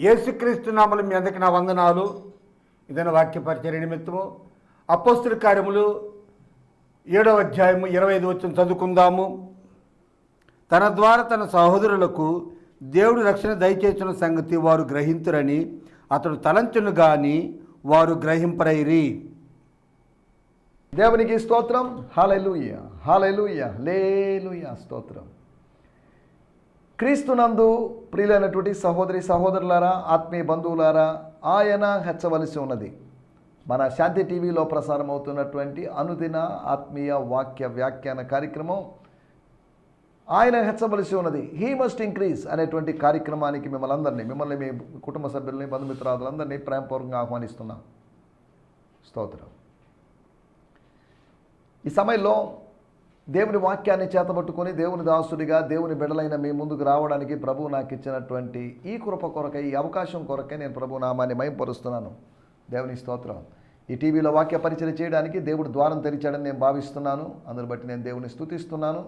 యేసుక్రీస్తు నామలు మీ అందరికి నా వందనాలు. ఇదైన వాక్య పరిచయ నిమిత్తము. అపోస్తుల కార్యములు ఏడవ అధ్యాయము ఇరవై ఐదు వచ్చిన చదువుకుందాము. తన ద్వారా తన సహోదరులకు దేవుడు రక్షణ దయచేసిన సంగతి వారు గ్రహింతురని అతడు తలంచును కానీ వారు గ్రహింపరైరి. దేవునికి స్తోత్రం. హాలూయ హాలూయ లేలుయ స్తోత్రం. క్రీస్తునందు ప్రియులైనటువంటి సహోదరి సహోదరులారా ఆత్మీయ బంధువులారా ఆయన హెచ్చవలసి ఉన్నది. మన శాంతి టీవీలో ప్రసారం అవుతున్నటువంటి అనుదిన ఆత్మీయ వాక్య వ్యాఖ్యాన కార్యక్రమం ఆయన హెచ్చవలసి ఉన్నది. హీ మస్ట్ ఇంక్రీజ్ అనేటువంటి కార్యక్రమానికి మిమ్మల్ని అందరినీ మిమ్మల్ని మీ కుటుంబ సభ్యుల్ని బంధుమిత్రాదులందరినీ ప్రేమపూర్వకంగా ఆహ్వానిస్తున్నాం. స్తోత్రం. ఈ సమయంలో దేవుని వాక్యాన్ని చేతబట్టుకొని దేవుని దాసుడిగా దేవుని బిడలైన మీ ముందుకు రావడానికి ప్రభువు నాకు ఇచ్చినటువంటి ఈ కృప కొరకై ఈ అవకాశం కొరకై నేను ప్రభు నామాన్ని మయంపరుస్తున్నాను. దేవుని స్తోత్రం. ఈ టీవీలో వాక్య పరిచయం చేయడానికి దేవుడు ద్వారం తెరిచాడని నేను భావిస్తున్నాను. అందుని బట్టి నేను దేవుని స్థుతిస్తున్నాను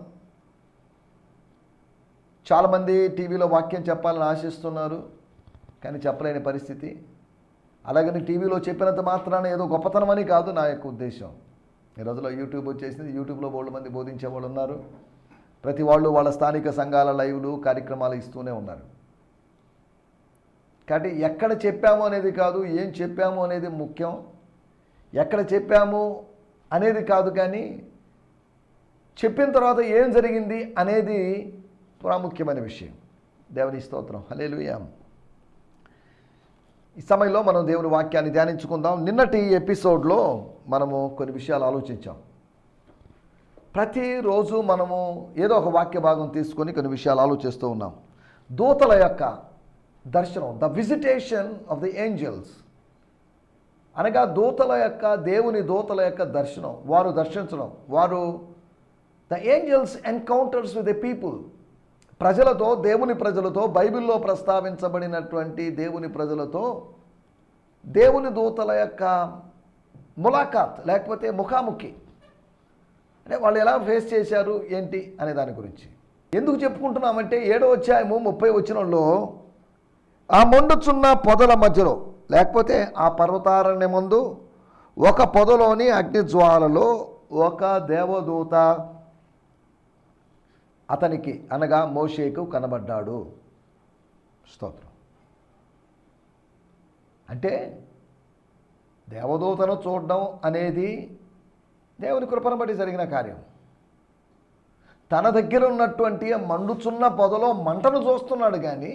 చాలామంది టీవీలో వాక్యం చెప్పాలని ఆశిస్తున్నారు కానీ చెప్పలేని పరిస్థితి. అలాగని టీవీలో చెప్పినంత మాత్రాన ఏదో గొప్పతనం అని కాదు నా యొక్క ఉద్దేశం. ఈ రోజులో యూట్యూబ్ వచ్చేసింది. యూట్యూబ్లో బోల్డ్ మంది బోధించే వాళ్ళు ఉన్నారు. ప్రతి వాళ్ళు వాళ్ళ స్థానిక సంఘాల లైవ్లు కార్యక్రమాలు ఇస్తూనే ఉన్నారు. కాబట్టి ఎక్కడ చెప్పాము అనేది కాదు ఏం చెప్పాము అనేది ముఖ్యం. ఎక్కడ చెప్పాము అనేది కాదు కానీ చెప్పిన తర్వాత ఏం జరిగింది అనేది ప్రాముఖ్యమైన విషయం. దేవుని స్తోత్రం. హలేలుయాం ఈ సమయంలో మనం దేవుని వాక్యాన్ని ధ్యానించుకుందాం. నిన్నటి ఎపిసోడ్లో మనము కొన్ని విషయాలు ఆలోచించాం. ప్రతిరోజు మనము ఏదో ఒక వాక్య భాగం తీసుకొని కొన్ని విషయాలు ఆలోచిస్తూ ఉన్నాం. దూతల యొక్క దర్శనం the visitation of the angels అనగా దూతల యొక్క దేవుని దూతల యొక్క దర్శనం వారు దర్శించడం వారు the angels encounters with the people ప్రజలతో దేవుని ప్రజలతో బైబిల్లో ప్రస్తావించబడినటువంటి దేవుని ప్రజలతో దేవుని దూతల యొక్క ములాఖాత్ లేకపోతే ముఖాముఖి. అంటే వాళ్ళు ఎలా ఫేస్ చేశారు ఏంటి అనే దాని గురించి. ఎందుకు చెప్పుకుంటున్నామంటే ఏడో అధ్యాయము ముప్పై వచ్చినంలో ఆ మొండుచున్న పొదల మధ్యలో లేకపోతే ఆ పర్వతారణ్య ముందు ఒక పొదలోని అగ్నిజ్వాలలో ఒక దేవదూత అతనికి అనగా మోషేకు కనబడ్డాడు. స్తోత్రం. అంటే దేవదూతను చూడడం అనేది దేవుని కృపను బట్టి జరిగిన కార్యం. తన దగ్గర ఉన్నటువంటి మండుచున్న పొదలో మంటను చూస్తున్నాడు కానీ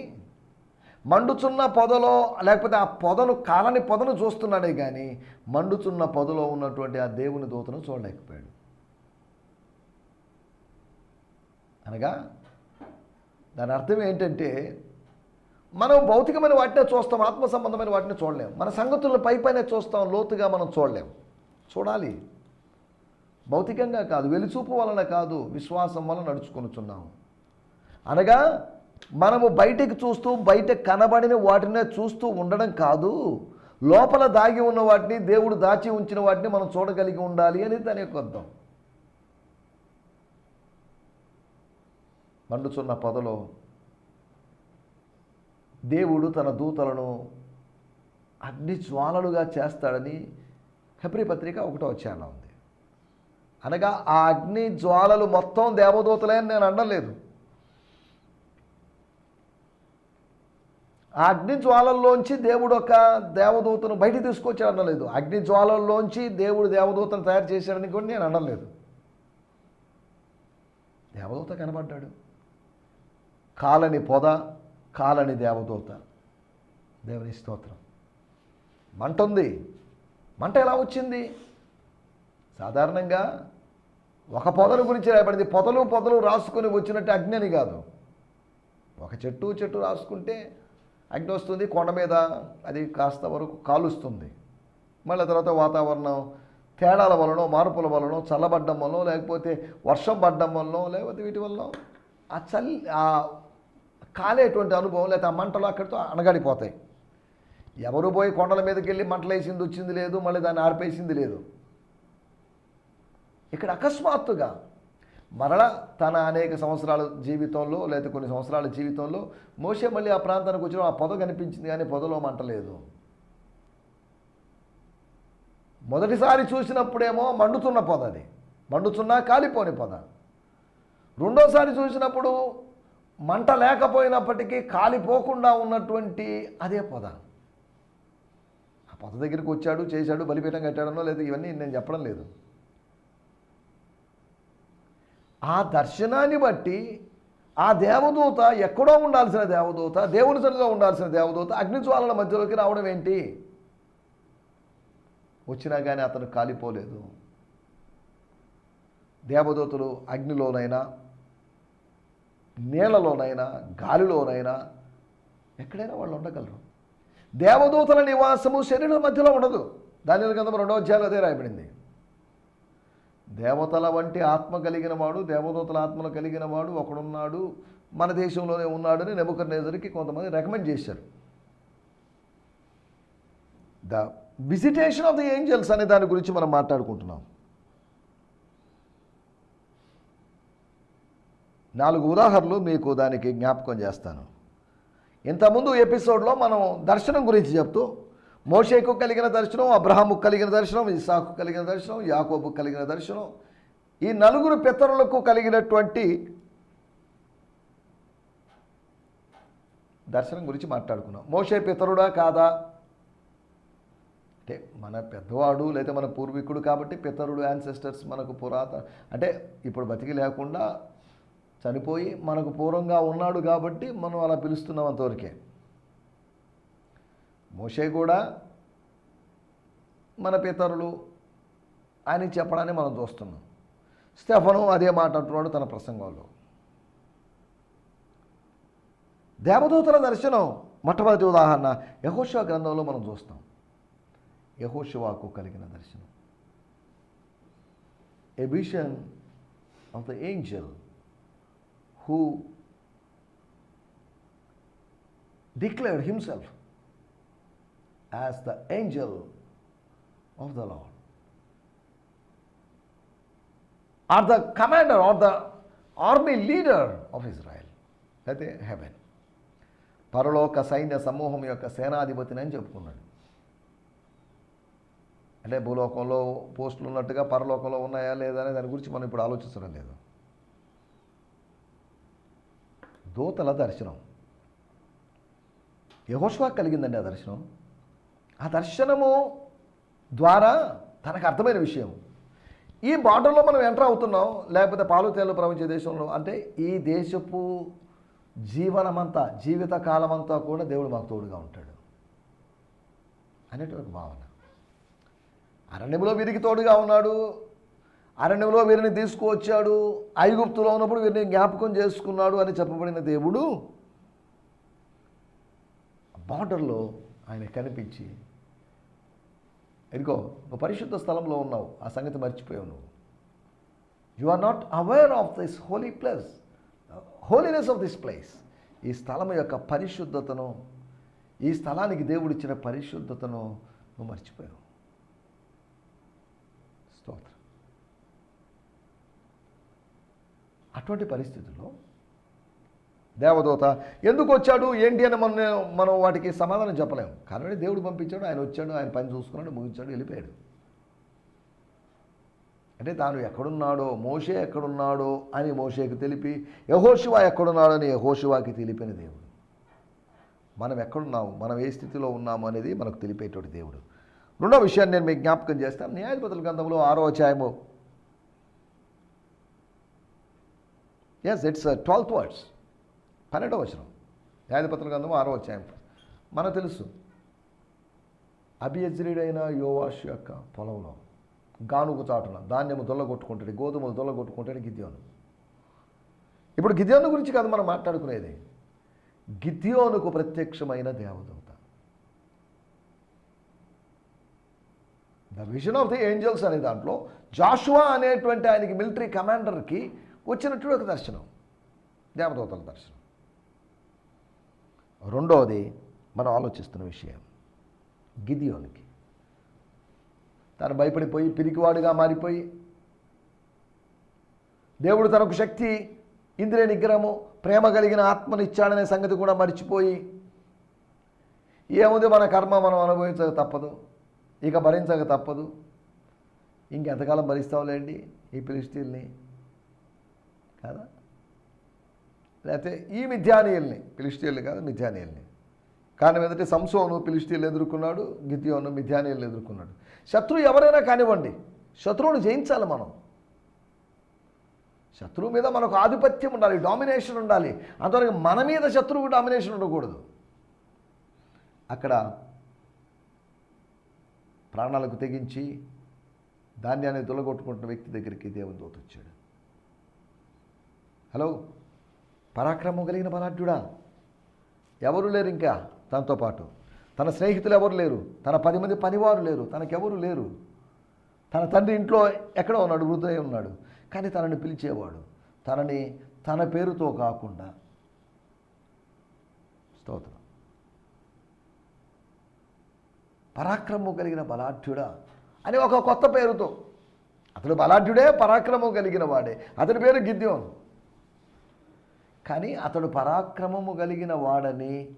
మండుచున్న పొదలో లేకపోతే ఆ పొదను కాలని పొదను చూస్తున్నాడే కానీ మండుచున్న పొదలో ఉన్నటువంటి ఆ దేవుని దూతను చూడలేకపోయాడు. అనగా దాని అర్థం ఏంటంటే మనం భౌతికమైన వాటినే చూస్తాం ఆత్మ సంబంధమైన వాటిని చూడలేం. మన సంగతులను పై పైన చూస్తాం లోతుగా మనం చూడలేం. చూడాలి. భౌతికంగా కాదు వెలుచూపు వలన కాదు విశ్వాసం వలన నడుచుకొనుచున్నాం. అనగా మనము బయటకు చూస్తూ బయట కనబడిన వాటినే చూస్తూ ఉండడం కాదు లోపల దాగి ఉన్న వాటిని దేవుడు దాచి ఉంచిన వాటిని మనం చూడగలిగి ఉండాలి అనేది దాని యొక్క అర్థం. మండుచున్న పొదలో దేవుడు తన దూతలను అగ్ని జ్వాలలుగా చేస్తాడని హెబ్రి పత్రిక ఒకటో అధ్యాయంలో ఉంది. అనగా ఆ అగ్ని జ్వాలలు మొత్తం దేవదూతలే అని నేను అనలేదు ఆ అగ్ని జ్వాలల్లోంచి దేవుడు ఒక దేవదూతను బయట తీసుకొచ్చాడు అనలేదు అగ్ని జ్వాలల్లోంచి దేవుడు దేవదూతను తయారు చేశాడని కూడా నేను అనలేదు దేవదూత కనబడ్డాడు. కాలని పొద కాలని దేవదూత. దేవుని స్తోత్రం. మంట ఉంది మంట ఎలా వచ్చింది? సాధారణంగా ఒక పొదలు గురించి రాయబడింది. పొదలు పొదలు రాసుకొని వచ్చినట్టు అగ్ని అని కాదు. ఒక చెట్టు చెట్టు రాసుకుంటే అగ్ని వస్తుంది కొండ మీద అది కాస్త వరకు కాలుస్తుంది. మళ్ళీ తర్వాత వాతావరణం తేడాల వలన మార్పుల వలన చల్లబడ్డం వలనో లేకపోతే వర్షం పడ్డం వలనో లేకపోతే వీటి వలన ఆ చల్లి ఆ కాలేటువంటి అనుభవం లేకపోతే ఆ మంటలు అక్కడితో అణగడిపోతాయి. ఎవరు పోయి కొండల మీదకి వెళ్ళి మంటలు వేసింది వచ్చింది లేదు మళ్ళీ దాన్ని ఆర్పేసింది లేదు. ఇక్కడ అకస్మాత్తుగా మరల తన అనేక సంవత్సరాల జీవితంలో లేదా కొన్ని సంవత్సరాల జీవితంలో మోసే మళ్ళీ ఆ ప్రాంతానికి వచ్చిన ఆ పొద కనిపించింది కానీ పొదలో మంట లేదు. మొదటిసారి చూసినప్పుడేమో మండుతున్న పొద అది. మండుతున్నా కాలిపోని పొద. రెండోసారి చూసినప్పుడు మంట లేకపోయినప్పటికీ కాలిపోకుండా ఉన్నటువంటి అదే పొద ఆ పొద దగ్గరికి వచ్చాడు చేశాడు బలిపీఠం కట్టాడనో లేదు ఇవన్నీ నేను చెప్పడం లేదు. ఆ దర్శనాన్ని బట్టి ఆ దేవదూత ఎక్కడో ఉండాల్సిన దేవదూత దేవుని సరిగా ఉండాల్సిన దేవదూత అగ్నిజ్వాలల మధ్యలోకి రావడం ఏంటి? వచ్చినా కానీ అతను కాలిపోలేదు. దేవదూతలు అగ్నిలోనైనా నీళ్ళలోనైనా గాలిలోనైనా ఎక్కడైనా వాళ్ళు ఉండగలరు. దేవదూతల నివాసము శరీరం మధ్యలో ఉండదు. దాని కదా రెండో అధ్యాయులు అదే రాయబడింది. దేవతల వంటి ఆత్మ కలిగిన వాడు దేవదూతల ఆత్మలు కలిగిన వాడు ఒకడున్నాడు మన దేశంలోనే ఉన్నాడని నెబుకర్నేజర్కి కొంతమంది రికమెండ్ చేశారు. The visitation of the angels అనే దాని గురించి మనం మాట్లాడుకుంటున్నాం. నాలుగు ఉదాహరణలు మీకు దానికి జ్ఞాపకం చేస్తాను. ఇంతకుముందు ఎపిసోడ్లో మనం దర్శనం గురించి చెప్తూ మోషేకు కలిగిన దర్శనం అబ్రహాముకు కలిగిన దర్శనం ఇసాకు కలిగిన దర్శనం యాకోబు కలిగిన దర్శనం ఈ నలుగురు పితరులకు కలిగినటువంటి దర్శనం గురించి మాట్లాడుకున్నాం. మోషే పితరుడా కాదా? అంటే మన పెద్దవాడు లేదా మన పూర్వీకుడు కాబట్టి పితరుడు యాన్సెస్టర్స్ మనకు పురాత అంటే ఇప్పుడు బతికి లేకుండా చనిపోయి మనకు పూర్వంగా ఉన్నాడు కాబట్టి మనం అలా పిలుస్తున్నాం అంతవరకే. మోషే కూడా మన పితరులు అని చెప్పడాన్ని మనం చూస్తున్నాం. స్టెఫను అదే మాట అంటున్నాడు తన ప్రసంగంలో. దేవదూతల దర్శనం మొట్టమొదటి ఉదాహరణ యహోశివ గ్రంథంలో మనం చూస్తాం యహోశివాకు కలిగిన దర్శనం. Vision of the angel who declared himself as the angel of the lord or the commander or the army leader of Israel అయితే హెవెన్ పరలోక సైన్య సమూహం యొక్క సేనాధిపతిని అని చెప్పుకున్నాడు. అంటే భూలోకంలో పోస్టులు ఉన్నట్టుగా పరలోకంలో ఉన్నాయా లేదా అనే దాని గురించి మనం ఇప్పుడు ఆలోచించడం లేదు. దూతల దర్శనం. యహోష్వా కలిగిందండి ఆ దర్శనం. ఆ దర్శనము ద్వారా తనకు అర్థమైన విషయం. ఈ బార్డర్లో మనం ఎంటర్ అవుతున్నాం లేకపోతే పాలు తేలు ప్రవహించే దేశంలో అంటే ఈ దేశపు జీవనమంతా జీవిత కాలమంతా కూడా దేవుడు మాకు తోడుగా ఉంటాడు. అనేటువంటి భావన. అరణ్యంలో వీరికి తోడుగా ఉన్నాడు అరణ్యంలో వీరిని తీసుకువచ్చాడు. ఐగుప్తులో ఉన్నప్పుడు వీరిని జ్ఞాపకం చేసుకున్నాడు అని చెప్పబడిన దేవుడు బార్డర్లో ఆయన కనిపించి ఇదిగో నువ్వు పరిశుద్ధ స్థలంలో ఉన్నావు. ఆ సంగతి మర్చిపోయావు నువ్వు. You are not aware of this holy place holiness of this place ఈ స్థలం యొక్క పరిశుద్ధతను ఈ స్థలానికి దేవుడిచ్చిన పరిశుద్ధతను నువ్వు మర్చిపోయావు స్తోత్రం అటువంటి పరిస్థితుల్లో దేవదూత ఎందుకు వచ్చాడు? ఏంటి అని మనం మనం వాటికి సమాధానం చెప్పలేము. కానీ దేవుడు పంపించాడు ఆయన వచ్చాడు ఆయన పని చూసుకున్నాడు ముగించాడు వెళ్ళిపోయాడు. అంటే తాను ఎక్కడున్నాడో మోషే ఎక్కడున్నాడో అని మోషేకి తెలిపి యహోశివా ఎక్కడున్నాడో అని యహోశివాకి తెలిపిన దేవుడు. మనం ఎక్కడున్నాము? మనం ఏ స్థితిలో ఉన్నాము అనేది మనకు తెలిపేటువంటి దేవుడు. రెండో విషయాన్ని నేను మీకు జ్ఞాపకం చేస్తాను. న్యాయపతుల గ్రంథంలో ఆరో అధ్యాయము ఎస్ ఇట్స్ ట్వెల్త్ వర్డ్స్ పన్నెండవ వచనం. న్యాయాధిపతుల గ్రంథం ఆరో అధ్యాయం. మనకు తెలుసు. అభియజ్రీడైన యోవాష్ యొక్క పొలంలో గానుగు చాటున ధాన్యము దొల్లగొట్టుకుంటాడు గోధుమలు దొల్లగొట్టుకుంటాడు గిద్యోను. ఇప్పుడు గిద్యోను గురించి కాదు మనం మాట్లాడుకునేది. గిద్యోనుకు ప్రత్యక్షమైన దేవదూత. The vision of the angels అనే దాంట్లో జాషువా అనేటువంటి ఆయనకి మిలిటరీ కమాండర్కి వచ్చినట్టు ఒక దర్శనం దేవదూతల దర్శనం. రెండవది మనం ఆలోచిస్తున్న విషయం గిదియోనికి. తను భయపడిపోయి పిరికివాడుగా మారిపోయి దేవుడు తనకు శక్తి ఇంద్రియ నిగ్రహము ప్రేమ కలిగిన ఆత్మనిచ్చాడనే సంగతి కూడా మర్చిపోయి ఏముంది మన కర్మ మనం అనుభవించక తప్పదు ఇక భరించక తప్పదు ఇంకెంతకాలం భరిస్తావులేండి ఈ పిలిస్తీల్ని కాదా? లేకపోతే ఈ మిథ్యానీయుల్ని పిలిస్టీల్ని కాదు మిథ్యానీయుల్ని. కానీ ఏంటంటే సంసోను పిలిస్టీలు ఎదుర్కొన్నాడు గిద్యోను మిథ్యానీయులు ఎదుర్కొన్నాడు. శత్రువు ఎవరైనా కానివ్వండి శత్రువును జయించాలి మనం. శత్రువు మీద మనకు ఆధిపత్యం ఉండాలి డామినేషన్ ఉండాలి. అంతవరకు మన మీద శత్రువు డామినేషన్ ఉండకూడదు. అక్కడ ప్రాణాలకు తెగించి ధాన్యాన్ని తొలగొట్టుకుంటున్న వ్యక్తి దగ్గరికి దేవుని దూత వచ్చాడు హలో పరాక్రమం కలిగిన బలాఢ్యుడా ఎవరు లేరు ఇంకా తనతో పాటు. తన స్నేహితులు ఎవరు లేరు? తన పది మంది పనివారు లేరు. తనకెవరు లేరు? తన తండ్రి ఇంట్లో ఎక్కడో ఉన్నాడు వృద్ధుడై ఉన్నాడు. కానీ తనని పిలిచేవాడు. తనని తన పేరుతో కాకుండా. స్తోత్రం. పరాక్రమం కలిగిన బలాఢ్యుడా అని ఒక కొత్త పేరుతో. అతడు బలాఢ్యుడే పరాక్రమం కలిగిన వాడే. అతని పేరు గిద్యోను. కానీ అతడు పరాక్రమము కలిగిన వాడని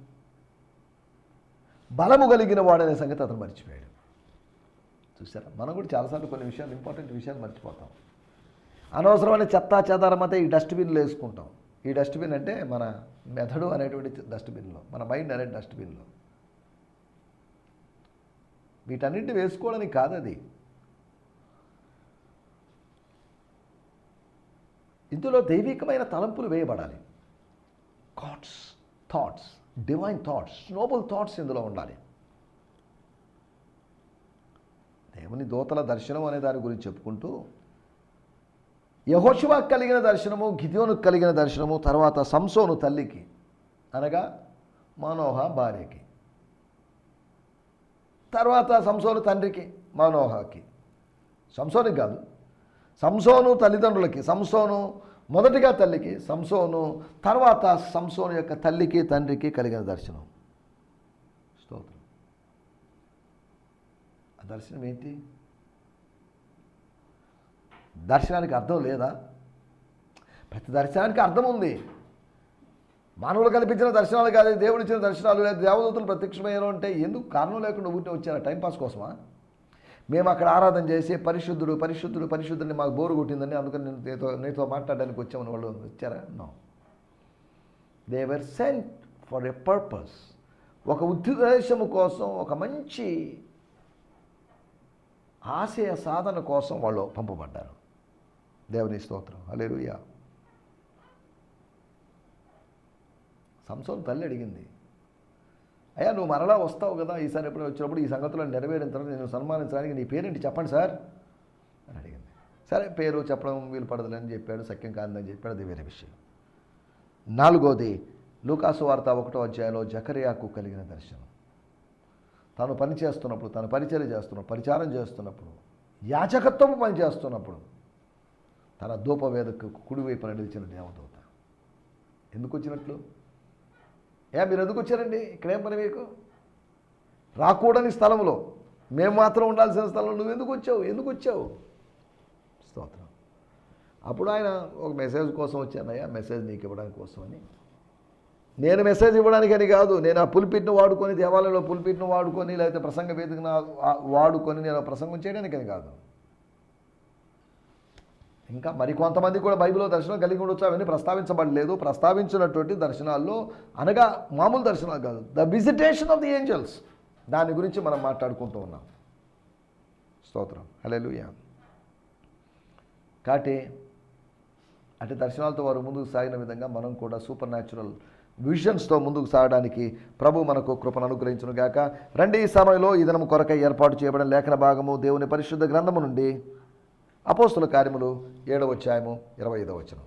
బలము కలిగిన వాడనే సంగతి అతను మర్చిపోయాడు. చూసారా మనం కూడా చాలాసార్లు కొన్ని విషయాలు ఇంపార్టెంట్ విషయాలు మర్చిపోతాం. అనవసరమైన చెత్తా చెదారం అంతా ఈ డస్ట్బిన్లు వేసుకుంటాం. ఈ డస్ట్బిన్ అంటే మన మెదడు అనేటువంటి డస్ట్బిన్లో మన మైండ్ అనే డస్ట్బిన్లో వీటన్నింటి వేసుకోవడానికి కాదు అది. ఇందులో దైవికమైన తలంపులు వేయబడాలి. Thoughts thoughts divine thoughts noble thoughts ఇందులో ఉండాలి. దేవుని దూతల దర్శనం అనే దాని గురించి చెప్పుకుంటూ యహోశివా కలిగిన దర్శనము గిద్యోనుకు కలిగిన దర్శనము తర్వాత సంసోను తల్లికి అనగా మనోహ భార్యకి. తర్వాత సంసోను తండ్రికి మనోహకి. సంసోనికి కాదు సంసోను తల్లిదండ్రులకి సంసోను మొదటిగా తల్లికి సంసోను తర్వాత సంసోను యొక్క తల్లికి తండ్రికి కలిగిన దర్శనం. స్తోత్రం. ఆ దర్శనం ఏంటి? దర్శనానికి అర్థం లేదా? ప్రతి దర్శనానికి అర్థం ఉంది. మానవులు కల్పించిన దర్శనాలు కాదు దేవుడిచ్చిన దర్శనాలు లేదా దేవదూతలు ప్రత్యక్షమయ్యారు అంటే ఎందుకు కారణం లేకుండా ఊరికే వచ్చారా? టైంపాస్ కోసమా? మేము అక్కడ ఆరాధన చేసి పరిశుద్ధుడు పరిశుద్ధుడు పరిశుద్ధుడిని మాకు బోరు కొట్టిందని అందుకని నేను నీతో నీతో మాట్లాడడానికి వచ్చామని వాళ్ళు వచ్చారా? No they were sent for a purpose ఒక ఉద్దేశము కోసం ఒక మంచి ఆశయ సాధన కోసం వాళ్ళు పంపబడ్డారు. దేవుని స్తోత్రం. హల్లెలూయా సంసోన్ తల్లి అడిగింది అయ్యా నువ్వు మరలా వస్తావు కదా ఈసారి ఎప్పుడు వచ్చినప్పుడు ఈ సంగతులను నెరవేరిన తర్వాత నేను సన్మానించడానికి నీ పేరేంటి చెప్పండి సార్? అని అడిగింది. సరే పేరు చెప్పడం వీలు పడదులని చెప్పాడు సఖ్యం కాదని చెప్పాడు అది వేరే విషయం. నాలుగోది లూకాసు వార్త ఒకటో అధ్యాయంలో జకరియాకు కలిగిన దర్శనం. తాను పని చేస్తున్నప్పుడు తను పరిచయం చేస్తున్నప్పుడు పరిచారం చేస్తున్నప్పుడు యాచకత్వం పని చేస్తున్నప్పుడు తన ధూపవేదకు కుడివైపున నిలిచిన దేవదూత. ఎందుకు వచ్చినట్లు? ఏ మీరు ఎందుకు వచ్చారండి? ఇక్కడేం పని మీకు? రాకూడని స్థలంలో మేము మాత్రం ఉండాల్సిన స్థలంలో నువ్వు ఎందుకు వచ్చావు? ఎందుకు వచ్చావు? స్తోత్రం. అప్పుడు ఆయన ఒక మెసేజ్ కోసం వచ్చానయ్యా మెసేజ్ నీకు ఇవ్వడానికి కోసం అని. నేను మెసేజ్ ఇవ్వడానికి అని కాదు నేను ఆ పులిపిట్ను వాడుకొని దేవాలయంలో పులిపిట్ను వాడుకొని లేకపోతే ప్రసంగ వేదికను వాడుకొని నేను ఆ ప్రసంగం చేయడానికి అని కాదు. ఇంకా మరి కొంతమంది కూడా బైబిల్లో దర్శనం కలిగి ఉండొచ్చు అవన్నీ ప్రస్తావించబడలేదు. ప్రస్తావించినటువంటి దర్శనాల్లో అనగా మామూలు దర్శనాలు కాదు the visitation of the angels దాని గురించి మనం మాట్లాడుకుంటూ ఉన్నాం. స్తోత్రం. హల్లెలూయా. కాబట్టి అటు దర్శనాలతో వారు ముందుకు సాగిన విధంగా మనం కూడా సూపర్ న్యాచురల్ విజన్స్తో ముందుకు సాగడానికి ప్రభు మనకు కృపను అనుగ్రహించును గాక. రండి ఈ సమయంలో ఈ దినం కొరకై ఏర్పాటు చేయబడిన లేఖన భాగము దేవుని పరిశుద్ధ గ్రంథము నుండి అపోస్తుల కార్యములు ఏడవ అధ్యాయము ఇరవై ఐదవ వచనం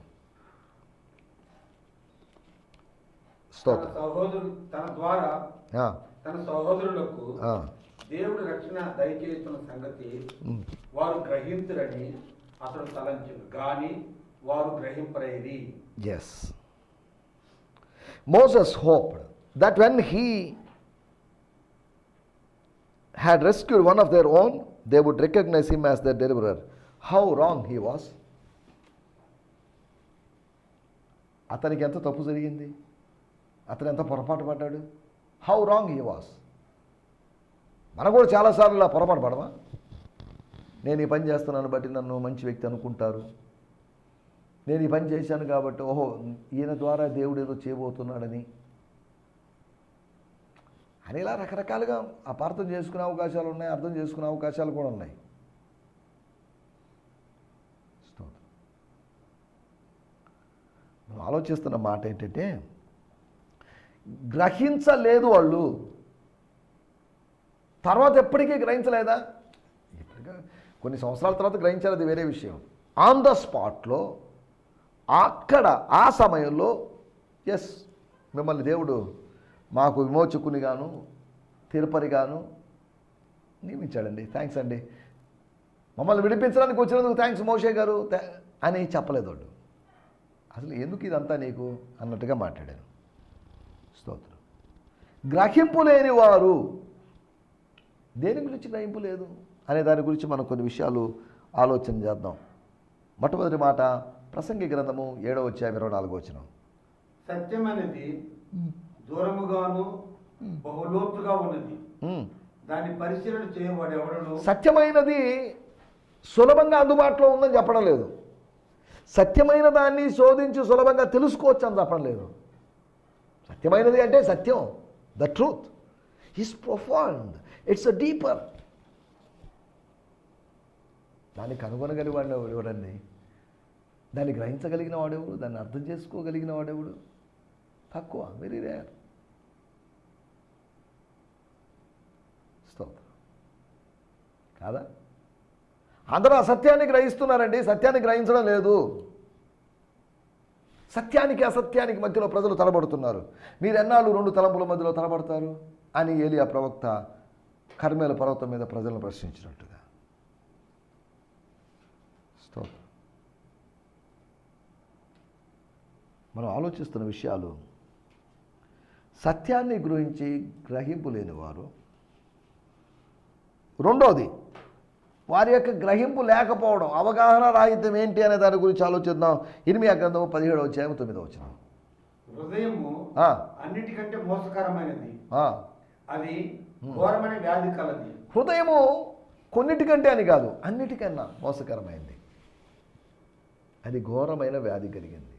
తన స్తోత్రం సహోదరు తన ద్వారా ఆ, తన సహోదరులకు ఆ, దేవుడు రక్షణ దయచేస్తున్న సంగతి ఉమ్. వారు గ్రహించురని అతడు తలంచను గాని వారు గ్రహింపరేది Yes. Moses hoped that when he had rescued one of their own, they would recognize him as their deliverer. How wrong he was అతనికి ఎంత తప్పు జరిగింది? అతను ఎంత పొరపాటు పడ్డాడు? హౌ రాంగ్ హీ వాస్ మనం కూడా చాలాసార్లు ఇలా పొరపాటు పడమా నేను ఈ పని చేస్తున్నాను బట్టి నన్ను మంచి వ్యక్తి అనుకుంటారు. నేను ఈ పని చేశాను కాబట్టి ఓహో ఈయన ద్వారా దేవుడు ఏదో చేయబోతున్నాడని. అని ఇలా రకరకాలుగా అపార్థం చేసుకునే అవకాశాలు ఉన్నాయి అర్థం చేసుకునే అవకాశాలు కూడా ఉన్నాయి స్తోత్రం. మనం ఆలోచిస్తున్న మాట ఏంటంటే గ్రహించలేదు వాళ్ళు. తర్వాత ఎప్పటికీ గ్రహించలేదా? ఎప్పటికీ కొన్ని సంవత్సరాల తర్వాత గ్రహించాలి అది వేరే విషయం. ఆన్ ద స్పాట్లో అక్కడ ఆ సమయంలో ఎస్ మిమ్మల్ని దేవుడు మాకు విమోచకునిగాను తిరుపతిగాను నియమించాడండి. థ్యాంక్స్ అండి. మమ్మల్ని విడిపించడానికి వచ్చినందుకు థ్యాంక్స్ మోషే గారు అని చెప్పలేదు వాళ్ళు అసలు ఎందుకు ఇదంతా నీకు అన్నట్టుగా మాట్లాడాను. స్తోత్రం. గ్రహింపు లేని వారు దేని గురించి గ్రహింపు లేదు అనే దాని గురించి మనం కొన్ని విషయాలు ఆలోచన చేద్దాం. మొట్టమొదటి మాట ప్రసంగి గ్రంథము ఏడవ వచ్చాయి ఇరవై నాలుగు వచ్చిన సత్యం అనేది దూరముగాను బహులోతుగా ఉన్నది. దాన్ని పరిశీలన చేయవాడు ఎవడను సత్యమైనది సులభంగా అందుబాటులో ఉందని చెప్పడం లేదు. సత్యమైన దాన్ని శోధించి సులభంగా తెలుసుకోవచ్చు అని చెప్పడం లేదు. సత్యమైనది అంటే సత్యం the truth. Is profound it's a deeper దాన్ని కనుగొనగలిగిన వాడు ఎవడండి దాన్ని గ్రహించగలిగిన వాడెవడు దాన్ని అర్థం చేసుకోగలిగిన వాడెవడు తక్కువ వెరీ రేర్ స్తోత్రం. కాదా? అందరూ అసత్యాన్ని గ్రహిస్తున్నారండి. సత్యాన్ని గ్రహించడం లేదు. సత్యానికి అసత్యానికి మధ్యలో ప్రజలు తలబడుతున్నారు. మీరు ఎన్నాళ్ళు రెండు తలంపుల మధ్యలో తలబడతారు? అని ఏలియా ప్రవక్త కర్మేల పర్వతం మీద ప్రజలను ప్రశ్నించినట్టుగా. స్తోత్రం మనం ఆలోచిస్తున్న విషయాలు సత్యాన్ని గురించి గ్రహింపు లేనివారు. రెండోది వారి యొక్క గ్రహింపు లేకపోవడం అవగాహన రాహిత్యం ఏంటి అనే దాని గురించి ఆలోచిద్దాం. ఇనిమి గ్రంథం పదిహేడు వచ్చాము తొమ్మిదో వచ్చిన హృదయము అన్నిటికంటే మోసకరమైనది. అది ఘోరమైన వ్యాధి కలది. హృదయము కొన్నిటికంటే అని కాదు అన్నిటికన్నా మోసకరమైంది. అది ఘోరమైన వ్యాధి కలిగింది.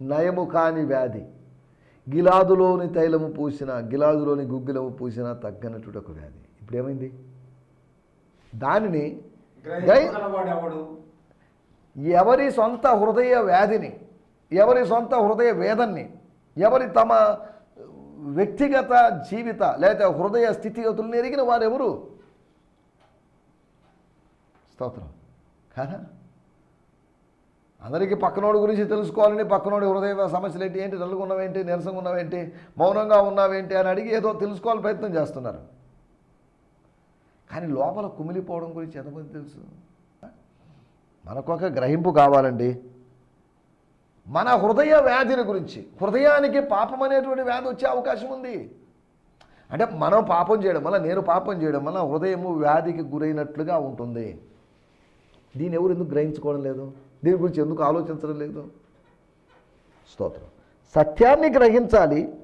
నయము కాని వ్యాధి. గిలాదులోని తైలము పూసిన గిలాదులోని గుగ్గిలము పూసిన తగ్గనటువంటి ఒక వ్యాధి. ఇప్పుడు ఏమైంది దానిని ఎవరి సొంత హృదయ వ్యాధిని ఎవరి సొంత హృదయ వేదన్ని ఎవరి తమ వ్యక్తిగత జీవిత లేదా హృదయ స్థితిగతులను ఎరిగిన వారెవరు? స్తోత్రం. కాదా? అందరికీ పక్కనోడి గురించి తెలుసుకోవాలని పక్కనోడి హృదయ సమస్యలు ఏంటి ఏంటి నలుగు ఉన్నావేంటి నీరసంగా ఉన్నావేంటి మౌనంగా ఉన్నావేంటి అని అడిగి ఏదో తెలుసుకోవాలని ప్రయత్నం చేస్తున్నారు. కానీ లోపల కుమిలిపోవడం గురించి ఎంతమంది తెలుసు? మనకొక గ్రహింపు కావాలండి. మన హృదయ వ్యాధిని గురించి. హృదయానికి పాపం అనేటువంటి వ్యాధి వచ్చే అవకాశం ఉంది. అంటే మనం పాపం చేయడం వల్ల నేను పాపం చేయడం వల్ల హృదయము వ్యాధికి గురైనట్లుగా ఉంటుంది. దీని ఎవరు ఎందుకు గ్రహించుకోవడం లేదు? దీని గురించి ఎందుకు ఆలోచించడం లేదు? స్తోత్రం. సత్యాన్ని గ్రహించాలి.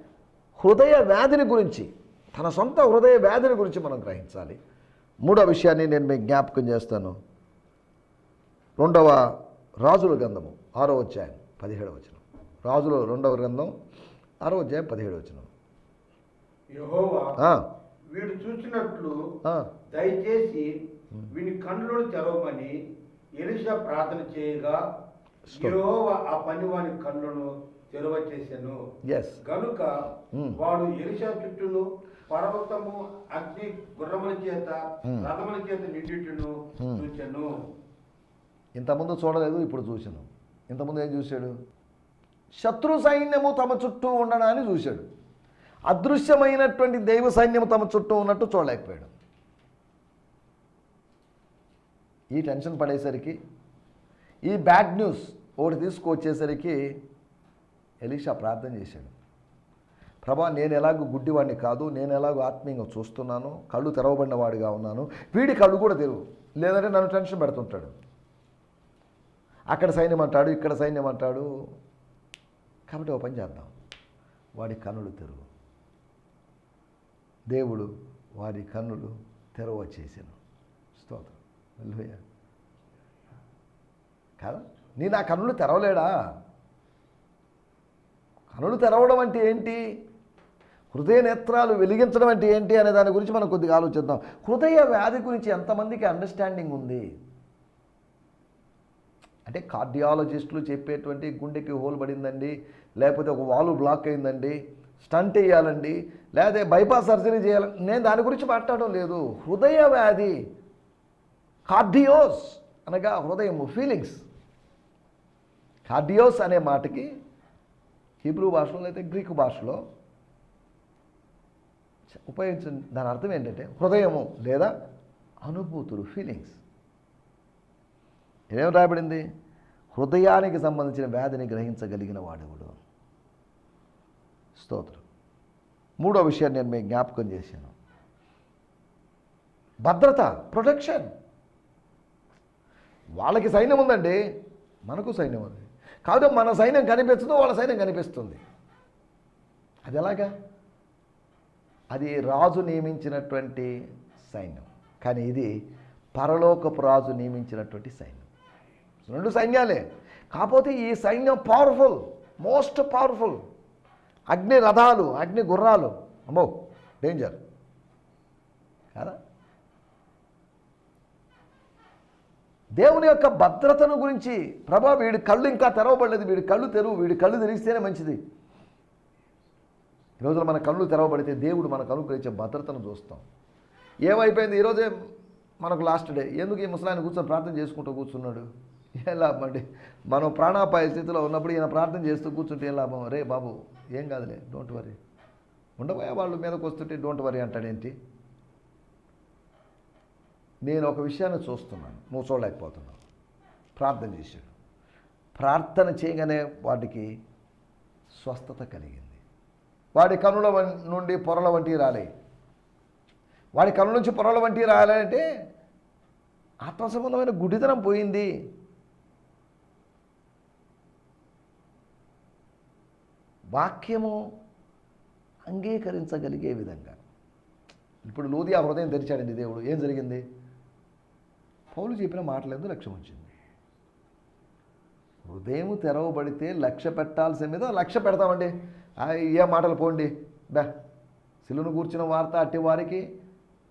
హృదయ వ్యాధిని గురించి తన సొంత హృదయ వ్యాధిని గురించి మనం గ్రహించాలి. మూడో విషయాన్ని నేను మీకు జ్ఞాపకం చేస్తాను. రెండవ రాజుల గ్రంథము ఆరో అధ్యాయం పదిహేడవ వచనం. రాజుల రెండవ గ్రంథం ఆరో అధ్యాయం పదిహేడవ వచనం. వీడు చూసినట్లు దయచేసి వీని కన్నులను తెరవమని ఎలిషా ప్రార్థన చేయగా ఆ పని వాని కన్నులను తెరవ చేశాను గనుక. వాడు ఎలిషా చుట్టూను పర్వతము అగ్ని గుర్రముల చేత. రథముల చేత నిండిట్టును Hmm. చూచాను. ఇంతకుముందు చూడలేదు ఇప్పుడు చూశాను ఇంతకుముందు ఏం చూశాడు? శత్రు సైన్యము తమ చుట్టూ ఉండడాన్ని చూశాడు. అదృశ్యమైనటువంటి దైవ సైన్యము తమ చుట్టూ ఉన్నట్టు చూడలేకపోయాడు. ఈ టెన్షన్ పడేసరికి ఈ బ్యాడ్ న్యూస్ ఒకటి తీసుకొచ్చేసరికి ఎలీషా ప్రార్థన చేశాడు. ప్రభా నేను ఎలాగో గుడ్డివాడిని కాదు నేను ఎలాగో ఆత్మీయంగా చూస్తున్నాను కళ్ళు తెరవబడిన వాడిగా ఉన్నాను వీడి కళ్ళు కూడా తెరువు లేదంటే నన్ను టెన్షన్ పెడుతుంటాడు. అక్కడ సైన్యం అంటాడు ఇక్కడ సైన్యం అంటాడు. కాబట్టి ఒక పని చేద్దాం. వాడి కన్నులు తెరువు. దేవుడు వారి కన్నులు తెరవ చేశాను. స్తోత్రం. హల్లెలూయా. కాదా? నీ నా కన్నులు తెరవలేడా? కనులు తెరవడం అంటే ఏంటి? హృదయ నేత్రాలు వెలిగించడం అంటే ఏంటి అనే దాని గురించి మనం కొద్దిగా ఆలోచిద్దాం. హృదయ వ్యాధి గురించి ఎంతమందికి అండర్స్టాండింగ్ ఉంది? అంటే కార్డియాలజిస్టులు చెప్పేటువంటి గుండెకి హోల్ పడిందండి లేకపోతే ఒక వాలు బ్లాక్ అయిందండి స్టంట్ వేయాలండి లేకపోతే బైపాస్ సర్జరీ చేయాలి నేను దాని గురించి మాట్లాడడం లేదు. హృదయ వ్యాధి కార్డియోస్ అనగా హృదయము ఫీలింగ్స్. కార్డియోస్ అనే మాటకి హీబ్రూ భాషలో అయితే గ్రీకు భాషలో ఉపయోగించిన దాని అర్థం ఏంటంటే హృదయము లేదా అనుభూతులు ఫీలింగ్స్ ఏమేమి రాయబడింది? హృదయానికి సంబంధించిన వ్యాధిని గ్రహించగలిగిన వాడెవడు? స్తోత్రం. మూడో విషయాన్ని నేను మీకు జ్ఞాపకం చేశాను. భద్రత ప్రొటెక్షన్ వాళ్ళకి సైన్యం ఉందండి. మనకు సైన్యం ఉంది. కాదు మన సైన్యం కనిపించదు వాళ్ళ సైన్యం కనిపిస్తుంది. అది ఎలాగా? అది రాజు నియమించినటువంటి సైన్యం. కానీ ఇది పరలోకపు రాజు నియమించినటువంటి సైన్యం. రెండు సైన్యాలే. కాకపోతే ఈ సైన్యం పవర్ఫుల్ మోస్ట్ పవర్ఫుల్ అగ్ని రథాలు అగ్ని గుర్రాలు. అమ్మో డేంజర్ కదా? దేవుని యొక్క భద్రతను గురించి ప్రభా వీడి కళ్ళు ఇంకా తెరవబడలేదు. వీడి కళ్ళు తెరువు వీడి కళ్ళు తెరిస్తేనే మంచిది. రోజున మన కళ్ళు తెరవబడితే దేవుడు మనకు అనుగ్రహించే భద్రతను చూస్తాం. ఏమైపోయింది? ఈరోజే మనకు లాస్ట్ డే ఎందుకు ఈ ముసలాయన కూర్చొని ప్రార్థన చేసుకుంటూ కూర్చున్నాడు? ఏం లాభం అండి? మనం ప్రాణాపాయ స్థితిలో ఉన్నప్పుడు ఈయన ప్రార్థన చేస్తూ కూర్చుంటే ఏం లాభం? రే బాబు ఏం కాదులే డోంట్ వరీ ఉండబోయే వాళ్ళు మీదకి వస్తుంటే డోంట్ వరీ అంటాడేంటి నేను ఒక విషయాన్ని చూస్తున్నాను. నువ్వు చూడలేకపోతున్నావు. ప్రార్థన చేశాడు. ప్రార్థన చేయగానే వాటికి స్వస్థత కలిగింది. వాడి కనుల నుండి పొరల వంటివి రాలే. వాడి కనుల నుంచి పొరల వంటివి రాలంటే ఆత్మసంబంధమైన గుడితనం పోయింది. వాక్యము అంగీకరించగలిగే విధంగా. ఇప్పుడు లూది ఆ హృదయం తెరిచాడండి దేవుడు. ఏం జరిగింది? పౌలు చెప్పిన మాటలేదు లక్ష్యం వచ్చింది. హృదయం తెరవబడితే లక్ష్య పెట్టాల్సిన మీద లక్ష్య పెడతామండి. ఏ మాటలు పోండి. బా శిలును కూర్చిన వార్త అట్టి వారికి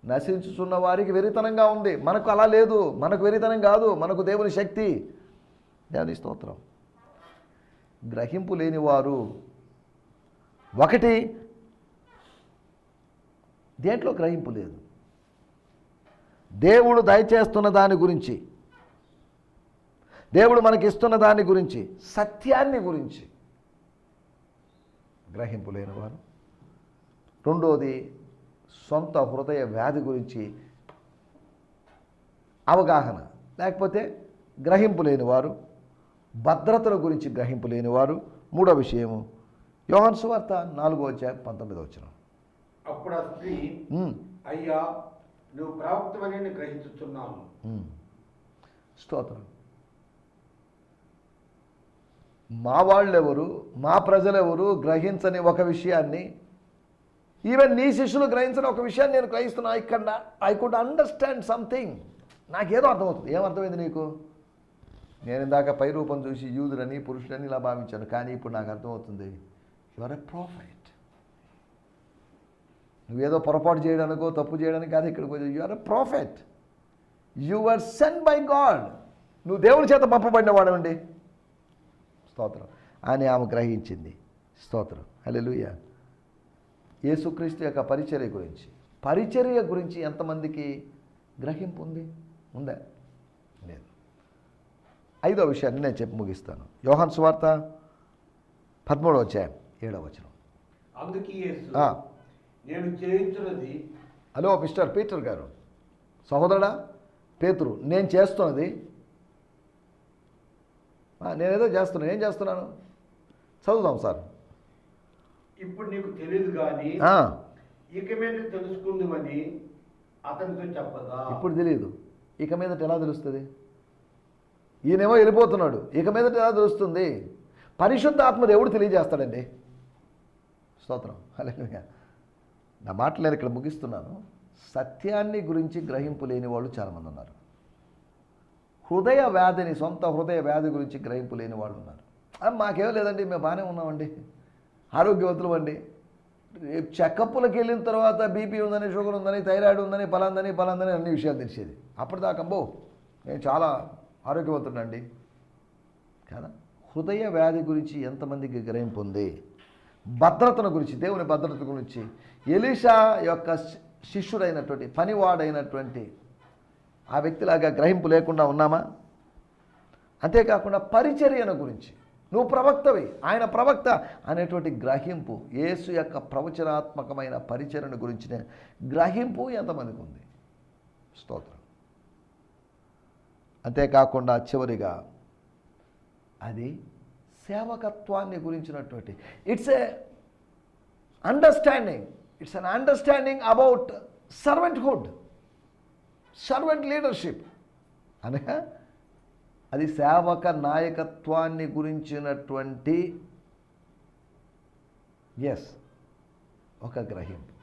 నశించుచున్న వారికి వెరితనంగా ఉంది. మనకు అలా లేదు. మనకు వెరితనం కాదు. మనకు దేవుని శక్తి. దేవుని స్తోత్రం. గ్రహింపు లేని వారు ఒకటి దేంట్లో గ్రహింపు లేదు. దేవుడు దయచేస్తున్న దాని గురించి. దేవుడు మనకి ఇస్తున్న దాని గురించి. సత్యాన్ని గురించి. గ్రహింపు లేనివారు. రెండోది సొంత హృదయ వ్యాధి గురించి అవగాహన. లేకపోతే గ్రహింపు లేనివారు భద్రతల గురించి గ్రహింపు లేనివారు. మూడో విషయము యోహన్ సువార్త నాలుగో అధ్యాయం పంతొమ్మిదో వచ్చిన అప్పుడు స్త్రీ అయ్యా నువ్వు ప్రాప్తమని నేను గ్రహించుతున్నాను స్తోత్రం. మా వాళ్ళెవరు మా ప్రజలెవరు గ్రహించని ఒక విషయాన్ని ఈవెన్ నీ శిష్యులు గ్రహించని ఒక విషయాన్ని నేను గ్రహిస్తున్నా I can I could understand something నాకేదో అర్థమవుతుంది. ఏమర్థమైంది నీకు? నేను ఇందాక పై రూపం చూసి యూదులని పురుషులని ఇలా భావించాను కానీ ఇప్పుడు నాకు అర్థమవుతుంది. యువర్ ఎ ప్రాఫిట్ నువ్వేదో పొరపాటు చేయడానికో తప్పు చేయడానికి కాదు ఇక్కడికి వచ్చి your a prophet you are send by God నువ్వు దేవుని చేత పంపబడిన పంపబడినవాడండి స్తోత్రం. అని ఆమె గ్రహించింది. స్తోత్రం. హల్లెలూయా. యేసుక్రీస్తు యొక్క పరిచర్య గురించి. పరిచర్య గురించి ఎంతమందికి గ్రహింపు ఉంది? ఉందా? లేదు. ఐదో విషయాన్ని నేను చెప్పి ముగిస్తాను. యోహాన్ సువార్త పదమూడవ అధ్యాయం ఏడవ వచనం. నేను చేయించున్నది హలో మిస్టర్ పీటర్ గారు. సహోదరుడా పేతురు నేను చేస్తున్నది నేనేదో చేస్తున్నాను ఏం చేస్తున్నాను? చదువుదాం సార్. ఇప్పుడు నీకు తెలియదు కానీ ఇక మీద తెలుసుకుందామని అతనితో చెప్పదా? ఇప్పుడు తెలియదు ఇక మీదట ఎలా తెలుస్తుంది? ఈయనేమో వెళ్ళిపోతున్నాడు. ఇక మీదట ఎలా తెలుస్తుంది? పరిశుద్ధాత్మ దేవుడు తెలియజేస్తాడండి. స్తోత్రం. హల్లెలూయా. నా మాటలు నేను ఇక్కడ ముగిస్తున్నాను. సత్యాన్ని గురించి గ్రహింపు లేని వాళ్ళు చాలామంది ఉన్నారు. హృదయ వ్యాధిని సొంత హృదయ వ్యాధి గురించి గ్రహింపు లేని వాళ్ళు ఉన్నారు. మాకేం లేదండి మేము బాగానే ఉన్నామండి. ఆరోగ్యవంతులు అండి. రేపు చెకప్లకు వెళ్ళిన తర్వాత బీపీ ఉందని షుగర్ ఉందని థైరాయిడ్ ఉందని పలాందని పలాందని అన్ని విషయాలు తెలిసేది. అప్పటిదాకా బో నేను చాలా ఆరోగ్యవంతుడండి. కదా? హృదయ వ్యాధి గురించి ఎంతమందికి గ్రహింపు ఉంది? భద్రతను గురించి దేవుని భద్రత గురించి. ఎలీషా యొక్క శి- శిష్యుడైనటువంటి పనివాడైనటువంటి ఆ వ్యక్తిలాగా గ్రహింపు లేకుండా ఉన్నామా? అంతేకాకుండా పరిచర్యను గురించి. నువ్వు ప్రవక్తవి ఆయన ప్రవక్త అనేటువంటి గ్రహింపు యేసు యొక్క ప్రవచనాత్మకమైన పరిచరణ గురించిన గ్రహింపు ఎంతమందికి ఉంది? స్తోత్రం. అంతేకాకుండా చివరిగా అది సేవకత్వాన్ని గురించినటువంటి. It's a understanding it's an understanding about servanthood servant leadership. అనగా అది సేవక నాయకత్వాన్ని గురించినటువంటి ఎస్ ఒక గ్రహింపు.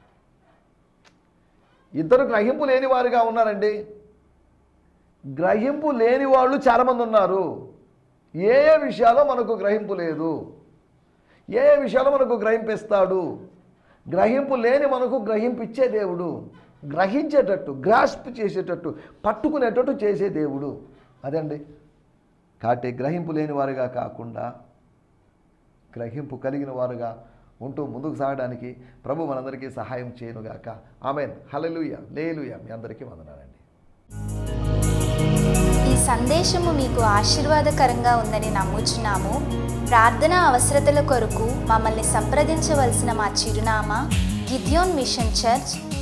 ఇద్దరు గ్రహింపు లేని వారుగా ఉన్నారండి. గ్రహింపు లేని వాళ్ళు చాలామంది ఉన్నారు. ఏ ఏ విషయాల్లో మనకు గ్రహింపు లేదు? ఏ ఏ విషయాల్లో మనకు గ్రహింపిస్తాడు? గ్రహింపు లేని మనకు గ్రహింపు ఇచ్చే దేవుడు. గ్రహించేటట్టు గ్రాస్ప్ చేసేటట్టు పట్టుకునేటట్టు చేసే దేవుడు. అదండి. కాబట్టి గ్రహింపు లేని వారుగా కాకుండా గ్రహింపు కలిగిన వారుగా ఉంటూ ముందుకు సాగడానికి ప్రభు మనందరికీ సహాయం చేయనుగాక. ఆమెన్. హలలుయ లేలుయ. మీ అందరికీ వందనాలండి. ఈ సందేశము మీకు ఆశీర్వాదకరంగా ఉందని నమ్ముచున్నాము. ప్రార్థన అవసరతల కొరకు మమ్మల్ని సంప్రదించవలసిన మా చిరునామా గిద్యోన్ మిషన్ చర్చ్